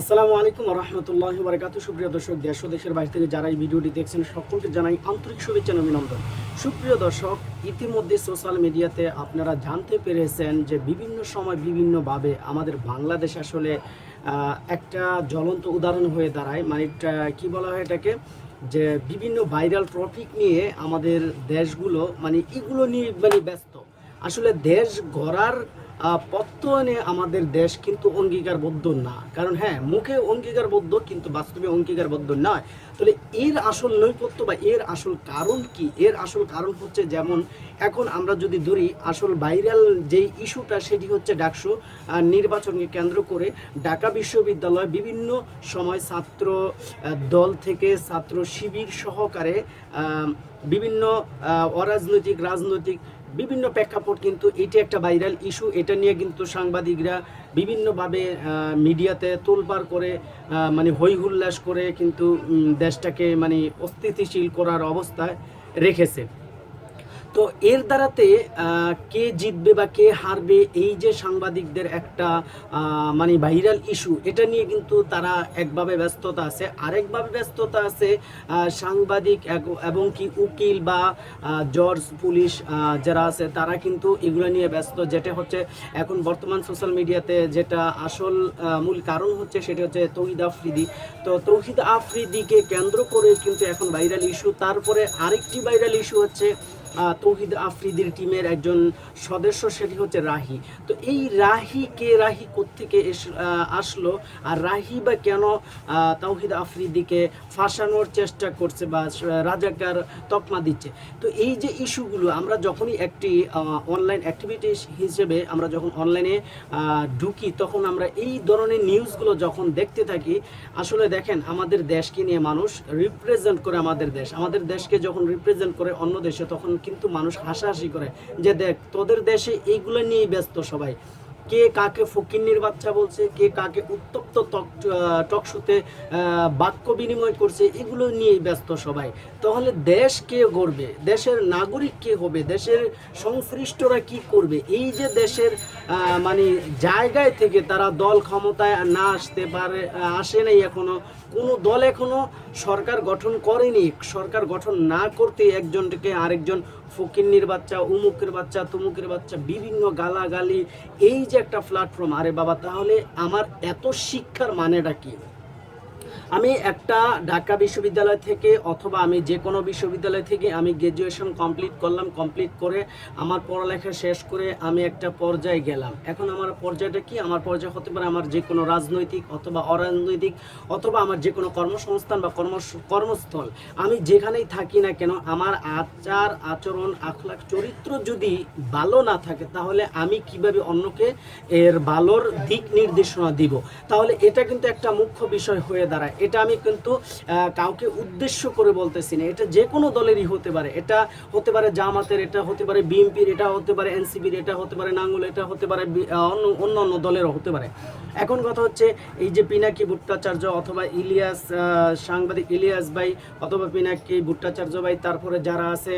আসসালামু আলাইকুম রহমতুল্লাহ বারকাত সুপ্রিয় দর্শক, দেশ ও দেশের বাইরে থেকে যারা এই ভিডিওটি দেখছেন, সকলকে জানাই আন্তরিক শুভেচ্ছা অভিনন্দন। সুপ্রিয় দর্শক, ইতিমধ্যে সোশ্যাল মিডিয়াতে আপনারা জানতে পেরেছেন যে বিভিন্ন সময় বিভিন্নভাবে আমাদের বাংলাদেশ আসলে একটা জ্বলন্ত উদাহরণ হয়ে দাঁড়ায়। মানে কি বলা হয় এটাকে? যে বিভিন্ন ভাইরাল টপিক নিয়ে আমাদের দেশগুলো মানে এগুলো নিয়ে মানে ব্যস্ত। আসলে দেশ গড়ার পত্তনে আমাদের দেশ কিন্তু অঙ্গীকারবদ্ধ না। কারণ হ্যাঁ মুখে অঙ্গীকারবদ্ধ কিন্তু বাস্তবে অঙ্গীকারবদ্ধ নয়। তাহলে এর আসল নৈপথ্য বা এর আসল কারণ কি? এর আসল কারণ হচ্ছে যেমন, এখন আমরা যদি ধরি আসল ভাইরাল যেই ইস্যুটা, সেটি হচ্ছে ডাকসু নির্বাচনকে কেন্দ্র করে ঢাকা বিশ্ববিদ্যালয় বিভিন্ন সময় ছাত্র দল থেকে ছাত্র শিবির সহকারে বিভিন্ন অরাজনৈতিক, রাজনৈতিক বিভিন্ন প্রেক্ষাপট কিন্তু এটি একটা ভাইরাল ইস্যু এটা নিয়ে কিন্তু সাংবাদিকরা বিভিন্নভাবে মিডিয়াতে তোলপাড় করে মানে হই হুল্লাস করে কিন্তু দেশটাকে মানে অস্থিতিশীল করার অবস্থায় রেখেছে। তো এর দ্বারাতে কে জিতবে বা কে হারবে এই যে সাংবাদিকদের একটা মানে ভাইরাল ইস্যু এটা নিয়ে কিন্তু তারা একভাবে ব্যস্ততা আছে। আরেকভাবে ব্যস্ততা আছে সাংবাদিক এবং কি উকিল বা জজ পুলিশ যারা আছে, তারা কিন্তু এগুলো নিয়ে ব্যস্ত। যেটা হচ্ছে, এখন বর্তমান সোশ্যাল মিডিয়াতে যেটা আসল মূল কারণ হচ্ছে, সেটা হচ্ছে তৌহিদ আফ্রিদি। তো তৌহিদ আফ্রিদিকে কেন্দ্র করে কিন্তু এখন ভাইরাল ইস্যু তারপরে আরেকটি ভাইরাল ইস্যু হচ্ছে তৌহিদ আফ্রিদির টিমের একজন সদস্য সেটি হচ্ছে রাহি। তো এই রাহি কে, রাহি কোত্থেকে আসলো? আর রাহি বা কেন তৌহিদ আফ্রিদিকে ফাঁসানোর চেষ্টা করছে বা রাজাকার তকমা দিচ্ছে? তো এই যে ইস্যুগুলো, আমরা যখনই একটি অনলাইন অ্যাক্টিভিটি হিসেবে আমরা যখন অনলাইনে ঢুকি, তখন আমরা এই ধরনের নিউজগুলো যখন দেখতে থাকি, আসলে দেখেন আমাদের দেশকে নিয়ে মানুষ রিপ্রেজেন্ট করে আমাদের দেশ। আমাদের দেশকে যখন রিপ্রেজেন্ট করে অন্য দেশে, তখন কিন্তু মানুষ হাসাহাসি করে যে দেখ, তোদের দেশে এইগুলো নিয়েই ব্যস্ত সবাই। কে কাকে ফকিন্নির বাচ্চা বলছে, কে কাকে উত্তপ্ত টকশুতে বাক্য বিনিময় করছে, এগুলো নিয়েই ব্যস্ত সবাই। তাহলে দেশ কে গড়বে? দেশের নাগরিক কে হবে? দেশের সংশ্লিষ্টরা কি করবে? এই যে দেশের মানে জায়গায় থেকে তারা দল ক্ষমতায় না আসতে পারে, আসে নাই এখনও কোনো দল এখনও সরকার গঠন করেনি। সরকার গঠন না করতে একজনকে আরেকজন ফকিন্নির বাচ্চা, উমুকের বাচ্চা, তুমুকের বাচ্চা, বিভিন্ন গালাগালি, এই যে একটা প্ল্যাটফর্ম আরে বাবা, তাহলে আমার এত শিক্ষার মানেটা কি? আমি একটা ঢাকা বিশ্ববিদ্যালয় থেকে অথবা আমি যে কোনো বিশ্ববিদ্যালয় থেকে আমি গ্র্যাজুয়েশন কমপ্লিট করলাম কমপ্লিট করে আমার পড়ালেখা শেষ করে আমি একটা পর্যায়ে গেলাম। এখন আমার পর্যায়টা কি? আমার পর্যায় হতে পারে আমার যে কোনো রাজনৈতিক অথবা অরাজনৈতিক অথবা আমার যে কোনো কর্মসংস্থান বা কর্ম কর্মস্থল। আমি যেখানেই থাকি না কেন, আমার আচার, আচরণ আখলাক চরিত্র যদি ভালো না থাকে, তাহলে আমি কীভাবে অন্যকে এর ভালোর দিক নির্দেশনা দিব? তাহলে এটা কিন্তু একটা মুখ্য বিষয় হয়ে দাঁড়ায়। এটা আমি কিন্তু কাউকে উদ্দেশ্য করে বলতেছি না। এটা যে কোনো দলেরই হতে পারে। এটা হতে পারে জামাতের, এটা হতে পারে বিএনপির, এটা হতে পারে এনসিপির, এটা হতে পারে নাঙ্গুল, এটা হতে পারে অন্য অন্য অন্য দলেরও হতে পারে। এখন কথা হচ্ছে, এই যে পিনাকি ভট্টাচার্য অথবা ইলিয়াস সাংবাদিক ইলিয়াস ভাই অথবা পিনাকি ভট্টাচার্য ভাই, তারপরে যারা আছে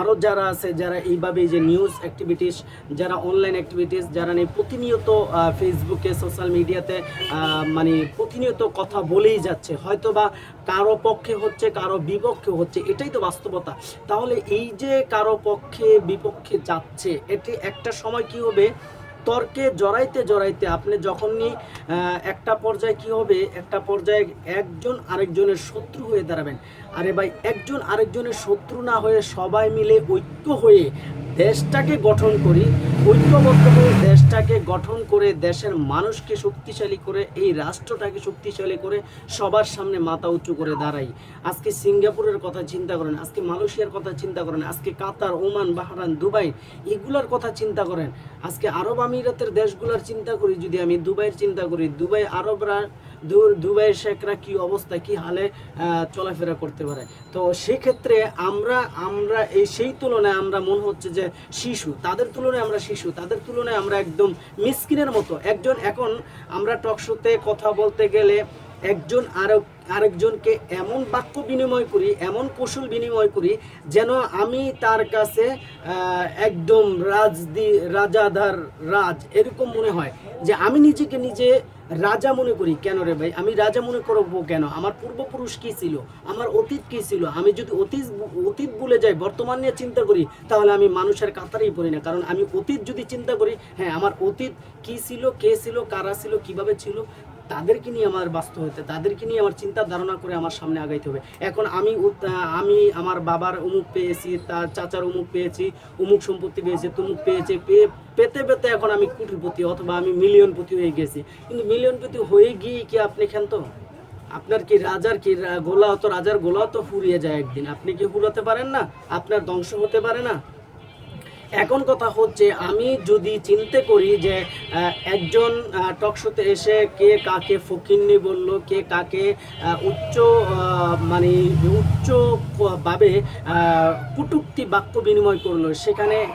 আরও যারা আছে, যারা এইভাবে যে নিউজ অ্যাক্টিভিটিস যারা অনলাইন অ্যাক্টিভিটিস যারা নেই প্রতিনিয়ত ফেসবুকে সোশ্যাল মিডিয়াতে মানে প্রতিনিয়ত কথা বলেই যাচ্ছে হয়তো বা কারও পক্ষে হচ্ছে, কারও বিপক্ষে হচ্ছে, এটাই তো বাস্তবতা। তাহলে এই যে কারও পক্ষে, বিপক্ষে যাচ্ছে, এটি একটা সময় কি হবে? তর্কে জড়াইতে জড়াইতে আপনি যখনই একটা পর্যায়ে কি হবে? একটা পর্যায়ে একজন আরেকজনের শত্রু হয়ে দাঁড়াবেন। আরে ভাই, একজন আরেকজনের শত্রু না হয়ে সবাই মিলে ঐক্য হয়ে দেশটাকে গঠন করি ঐক্যবদ্ধ হয়ে দেশটাকে গঠন করে, দেশের মানুষকে শক্তিশালী করে, এই রাষ্ট্রটাকে শক্তিশালী করে সবার সামনে মাথা উঁচু করে দাঁড়াই। আজকে সিঙ্গাপুরের কথা চিন্তা করেন, আজকে মালয়েশিয়ার কথা চিন্তা করেন, আজকে কাতার, ওমান বাহরান দুবাই, এগুলার কথা চিন্তা করেন। আজকে আরব আমিরাতের দেশগুলোর চিন্তা করি, যদি আমি দুবাইয়ের চিন্তা করি, দুবাই আরবরা দুবাইয়ের শেখরা কি অবস্থা, কি হালে চলাফেরা করতে পারে? তো সেক্ষেত্রে আমরা আমরা এই সেই তুলনায় আমরা মনে হচ্ছে যে শিশু, তাদের তুলনায় আমরা শিশু, তাদের তুলনায় আমরা একদম মিসকিনের মতো। একজন এখন আমরা টকশোতে কথা বলতে গেলে একজন আরেক আরেকজনকে এমন বাক্য বিনিময় করি, এমন কৌশল বিনিময় করি যেন আমি তার কাছে একদম রাজদি রাজাধার রাজ, এরকম মনে হয় যে আমি নিজেকে নিজে রাজা মনে করি। কেন রে ভাই? আমি রাজা মনে করব কেন? আমার পূর্বপুরুষ কি ছিল? আমার অতীত কি ছিল? আমি যদি অতীত অতীত ভুলে যাই, বর্তমান নিয়ে চিন্তা করি, তাহলে আমি মানুষের কাতারেই পড়ি না। কারণ আমি অতীত যদি চিন্তা করি হ্যাঁ আমার অতীত কি ছিল, কে ছিল, কারা ছিল, কীভাবে ছিল তাদেরকে নিয়ে আমার বাস্তব হতে তাদেরকে নিয়ে আমার চিন্তা ধারণা করে আমার সামনে আগাইতে হবে। এখন আমি আমি আমার বাবার অমুক পেয়েছি, তার চাচার অমুক পেয়েছি, অমুক সম্পত্তি পেয়েছে, তুমুক পেয়েছে পেয়ে পেতে পেতে এখন আমি কোটিপতি অথবা আমি মিলিয়নপতি হয়ে গেছি। কিন্তু মিলিয়নপতি হয়ে গিয়ে কি আপনি খেন তো আপনার কি রাজার কি গোলা তো রাজার গোলা তো ফুরিয়ে যায় একদিন? আপনি কি ফুরাতে পারেন না? আপনার ধ্বংস হতে পারে না? এখন কথা হচ্ছে, আমি যদি চিন্তা করি যে একজন টকশোতে এসে কে কাকে ফকিন্নি বলল, কে কাকে উচ্চ মানে উচ্চ ক- ভাবে কুটুক্তি বাক্য বিনিময় করল, সেখানে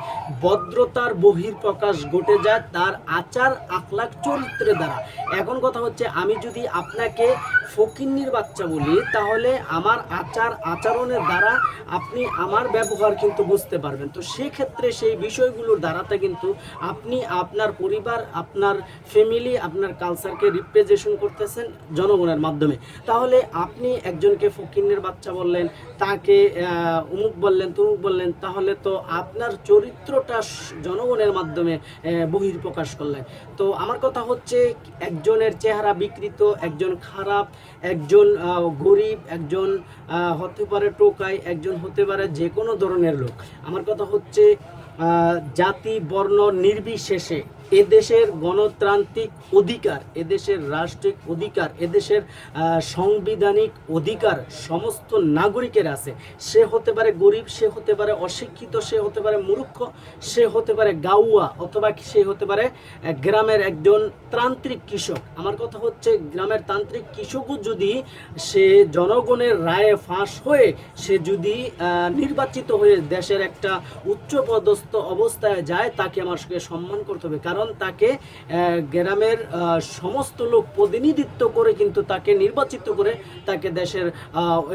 ভদ্রতার বহির প্রকাশ ঘটে যায় তার আচার আখলাক চরিত্রের দ্বারা। এখন কথা হচ্ছে, আমি যদি আপনাকে ফকিন্নির বাচ্চা বলি, তাহলে আমার আচার, আচরণের দ্বারা আপনি আমার ব্যবহার কিন্তু বুঝতে পারবেন। তো সেক্ষেত্রে সেই বিষয়গুলোর দ্বারাতে কিন্তু আপনি আপনার পরিবার, আপনার ফ্যামিলি আপনার কালচারকে রিপ্রেজেন্টেশন করতেছেন জনগণের মাধ্যমে। তাহলে আপনি একজনকে ফকিন্নের বাচ্চা বললেন, তাকে উমুক বললেন, তুমুক বললেন, তাহলে তো আপনার চরিত্রটা জনগণের মাধ্যমে বহির্প্রকাশ করলেন। তো আমার কথা হচ্ছে, একজনের চেহারা বিকৃত, একজন খারাপ, একজন গরিব, একজন হতে পারে টোকাই, একজন হতে পারে যে কোনো ধরনের লোক। আমার কথা হচ্ছে জাতি বর্ণ নির্বিশেষে এদেশের গণতান্ত্রিক অধিকার, এদেশের রাষ্ট্রিক অধিকার, এদেশের সাংবিধানিক অধিকার সমস্ত নাগরিকের আছে। সে হতে পারে গরিব, সে হতে পারে অশিক্ষিত, সে হতে পারে মূর্খ, সে হতে পারে গাউয়া অথবা সে হতে পারে গ্রামের একজন তান্ত্রিক কৃষক। আমার কথা হচ্ছে গ্রামের তান্ত্রিক কৃষকও যদি সে জনগণের রায়ে ফাঁস হয়ে সে যদি নির্বাচিত হয়ে দেশের একটা উচ্চপদস্থ অবস্থায় যায়, তাকে সঙ্গে সম্মান করতে হবে। কারণ তাকে আহ, গ্রামের সমস্ত লোক প্রতিনিধিত্ব করে কিন্তু তাকে নির্বাচিত করে তাকে দেশের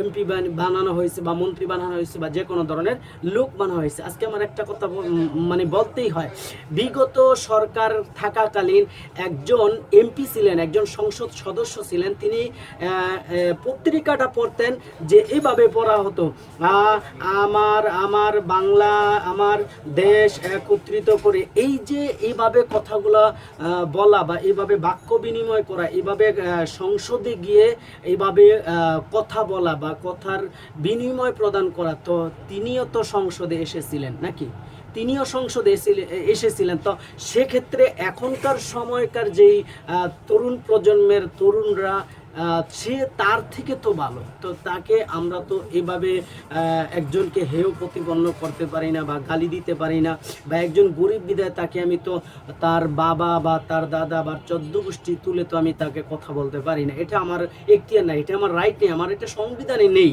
এমপি বানানো হয়েছে বা মন্ত্রী বানানো হয়েছে বা যে কোনো ধরনের লোক বানানো হয়েছে। আজকে আমার একটা কথা মানে বলতেই হয় বিগত সরকার থাকাকালীন একজন এমপি ছিলেন একজন সংসদ সদস্য ছিলেন তিনি পত্রিকাটা পড়তেন যে এভাবে পড়া হতো আমার আমার বাংলা আমার দেশ একত্রিত করে এই যে এইভাবে কথাগুলো বলা বা এভাবে বাক্য বিনিময় করা এভাবে সংসদে গিয়ে এভাবে কথা বলা বা কথার বিনিময় প্রদান করা, তো তিনিও তো সংসদে এসেছিলেন নাকি? তিনিও সংসদে এসেছিলেন- তো সেক্ষেত্রে এখনকার সময়কার যেই তরুণ প্রজন্মের তরুণরা সে তার থেকে তো ভালো। তো তাকে আমরা তো এভাবে একজনকে হেয় প্রতিপন্ন করতে পারি না বা গালি দিতে পারি না বা একজন গরিব বিদায় তাকে আমি তো তার বাবা বা তার দাদা বা চোদ্দ গোষ্ঠী তুলে তো আমি তাকে কথা বলতে পারি না। এটা আমার এখতিয়ার নাই, এটা আমার রাইট নেই, আমার এটা সংবিধানে নেই।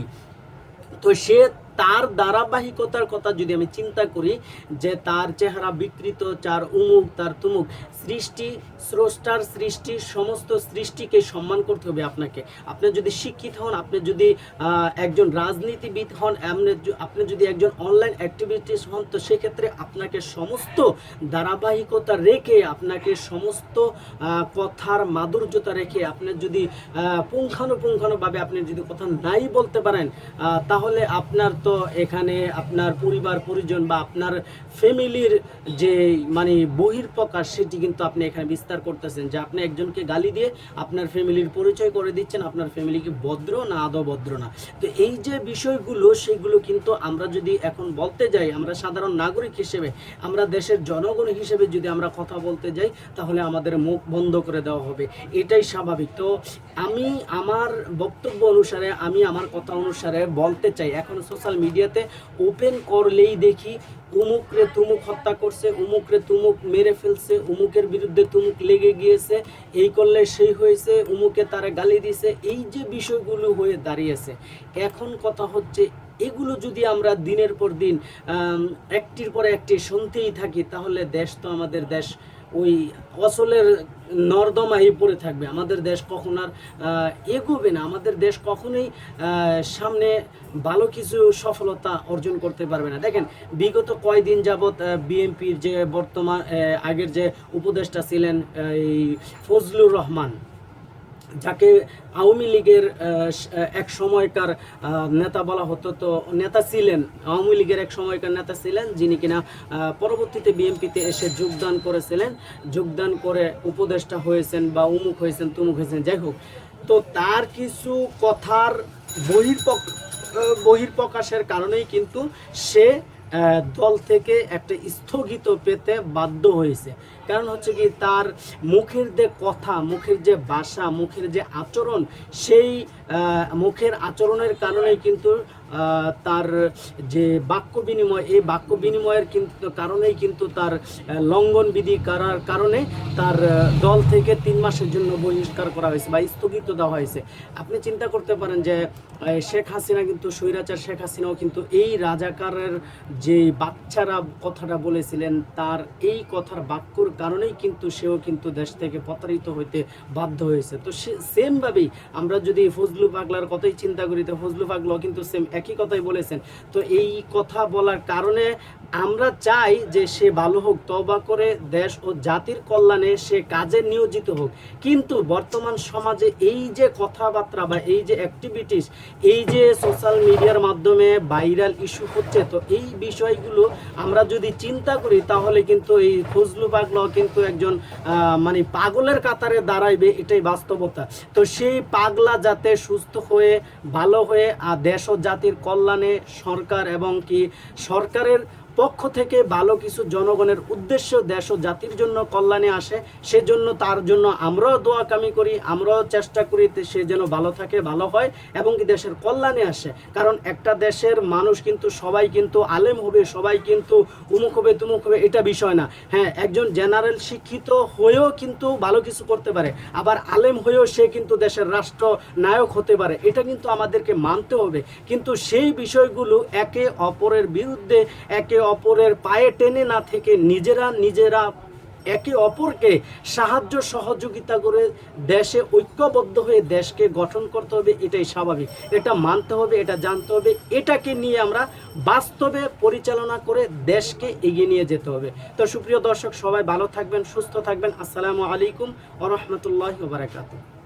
তো সে তার ধারাবাহিকতার কথা যদি আমি চিন্তা করি যে তার চেহারা বিকৃত, চার উমুক, তার তুমুক, সৃষ্টি, স্রষ্টার সৃষ্টি, সমস্ত সৃষ্টিকে সম্মান করতে হবে আপনাকে। আপনি যদি শিক্ষিত হন, আপনি যদি একজন রাজনীতিবিদ হন আপনি যদি একজন অনলাইন অ্যাক্টিভিটিস হন, তো সেক্ষেত্রে আপনাকে সমস্ত ধারাবাহিকতা রেখে, আপনাকে সমস্ত কথার মাধুর্যতা রেখে, আপনি যদি পুঙ্খানুপুঙ্খানুভাবে আপনি যদি কথা নাই বলতে পারেন তাহলে আপনার তো এখানে আপনার পরিবার, পরিজন বা আপনার ফ্যামিলির যে মানে বহির প্রকাশ সেটি কিন্তু আপনি এখানে বিস্তার করতেছেন যে আপনি একজনকে গালি দিয়ে আপনার ফ্যামিলির পরিচয় করে দিচ্ছেন, আপনার ফ্যামিলিকে ভদ্র না আদৌ ভদ্র না। তো এই যে বিষয়গুলো, সেগুলো কিন্তু আমরা যদি এখন বলতে যাই, আমরা সাধারণ নাগরিক হিসেবে, আমরা দেশের জনগণ হিসেবে যদি আমরা কথা বলতে যাই, তাহলে আমাদের মুখ বন্ধ করে দেওয়া হবে। এটাই স্বাভাবিক। তো আমি আমার বক্তব্য অনুসারে, আমি আমার কথা অনুসারে বলতে চাই। এখন সোশ্যাল মিডিয়াতে ওপেন করলেই দেখি উমুক রে তুমুক হত্যা করছে উমুক রে তুমুক মেরে ফেলছে, উমুকের বিরুদ্ধে তুমুক লেগে গিয়েছে, এই করলে সেই হয়েছে, উমুকে তারা গালি দিছে, এই যে বিষয়গুলো হয়ে দাঁড়িয়েছে। এখন কথা হচ্ছে এগুলো যদি আমরা দিনের পর দিন একটির পর একটি শুনতেই থাকি, তাহলে দেশ তো আমাদের দেশ। ওই অচলের নর্দমাই পড়ে থাকবে। আমাদের দেশ কখন আর এগোবে না। আমাদের দেশ কখনোই সামনে ভালো কিছু সফলতা অর্জন করতে পারবে না। দেখেন, বিগত কয়দিন যাবৎ বিএনপির যে বর্তমান আগের যে উপদেষ্টা ছিলেন এই ফজলুর রহমান যাকে আওয়ামী লীগের এক সময়কার নেতা বলা হতো, তো নেতা ছিলেন, আওয়ামী লীগের এক সময়কার নেতা ছিলেন যিনি কিনা পরবর্তীতে বিএনপিতে এসে যোগদান করেছিলেন। যোগদান করে উপদেষ্টা হয়েছেন বা উমুক হয়েছেন, তুমুক হয়েছেন, যাই হোক। তো তার কিছু কথার বহির্পক, বহির্প্রকাশের কারণেই কিন্তু সে দল থেকে একটা স্থগিত পেতে বাধ্য হয়েছে। কারণ হচ্ছে কি তার মুখের যে কথা, মুখের যে ভাষা, মুখের যে আচরণ, সেই মুখের আচরণের কারণেই কিন্তু তার যে বাক্য বিনিময়, এই বাক্য বিনিময়ের কিন্তু কারণেই কিন্তু তার লঙ্ঘন বিধি করার কারণে তার দল থেকে তিন মাসের জন্য বহিষ্কার করা হয়েছে বা স্থগিত দেওয়া হয়েছে। আপনি চিন্তা করতে পারেন যে শেখ হাসিনা কিন্তু, স্বৈরাচার শেখ হাসিনাও কিন্তু এই রাজাকারের যে বাচ্চারা কথাটা বলেছিলেন, তার এই কথার বাক্যর কারণেই কিন্তু সেও কিন্তু দেশ থেকে প্রতারিত হইতে বাধ্য হয়েছে। তো সে সেমভাবেই আমরা যদি ফজলু পাগলার কথাই চিন্তা করি, তো ফজলু পাগলাও কিন্তু সেম একই কথাই বলেছেন। তো এই কথা বলার কারণে আমরা চাই যে সে ভালো হোক তবা করে দেশ ও জাতির কল্যাণে সে কাজে নিয়োজিত হোক। কিন্তু বর্তমান সমাজে এই যে কথাবার্তা বা এই যে অ্যাক্টিভিটিস এই যে সোশ্যাল মিডিয়ার মাধ্যমে ভাইরাল ইস্যু হচ্ছে, তো এই বিষয়গুলো আমরা যদি চিন্তা করি, তাহলে কিন্তু এই ফজলু পাগলাও কিন্তু একজন মানে পাগলের কাতারে দাঁড়াইবে, এটাই বাস্তবতা। তো সেই পাগলা যাতে সুস্থ হয়ে, ভালো হয়ে, আর দেশ ও জাতির কল্যাণে সরকার এবং কি সরকারের পক্ষ থেকে ভালো কিছু জনগণের উদ্দেশ্য, দেশ ও জাতির জন্য কল্যাণে আসে, সেজন্য তার জন্য আমরাও দোয়া কামি করি, আমরাও চেষ্টা করি সে যেন ভালো থাকে, ভালো হয় এবং কি দেশের কল্যাণে আসে। কারণ একটা দেশের মানুষ কিন্তু সবাই কিন্তু আলেম হবে, সবাই কিন্তু উমুক হবে, তুমুক হবে, এটা বিষয় না। হ্যাঁ একজন জেনারেল শিক্ষিত হয়েও কিন্তু ভালো কিছু করতে পারে, আবার আলেম হয়েও সে কিন্তু দেশের রাষ্ট্র নায়ক হতে পারে, এটা কিন্তু আমাদেরকে মানতে হবে। কিন্তু সেই বিষয়গুলো একে অপরের বিরুদ্ধে, একে অপরের পায়ে টেনে না থেকে নিজেরা নিজেরা একে অপরকে সাহায্য সহযোগিতা করে দেশে ঐক্যবদ্ধ হয়ে দেশকে গঠন করতে হবে, এটাই স্বাভাবিক। এটা মানতে হবে, এটা জানতে হবে, এটাকে নিয়ে আমরা বাস্তবে পরিচালনা করে দেশকে এগিয়ে নিয়ে যেতে হবে। তো সুপ্রিয় দর্শক, সবাই ভালো থাকবেন, সুস্থ থাকবেন। আসসালামু আলাইকুম ওরহমতুল্লাহ বারাকাতুহ।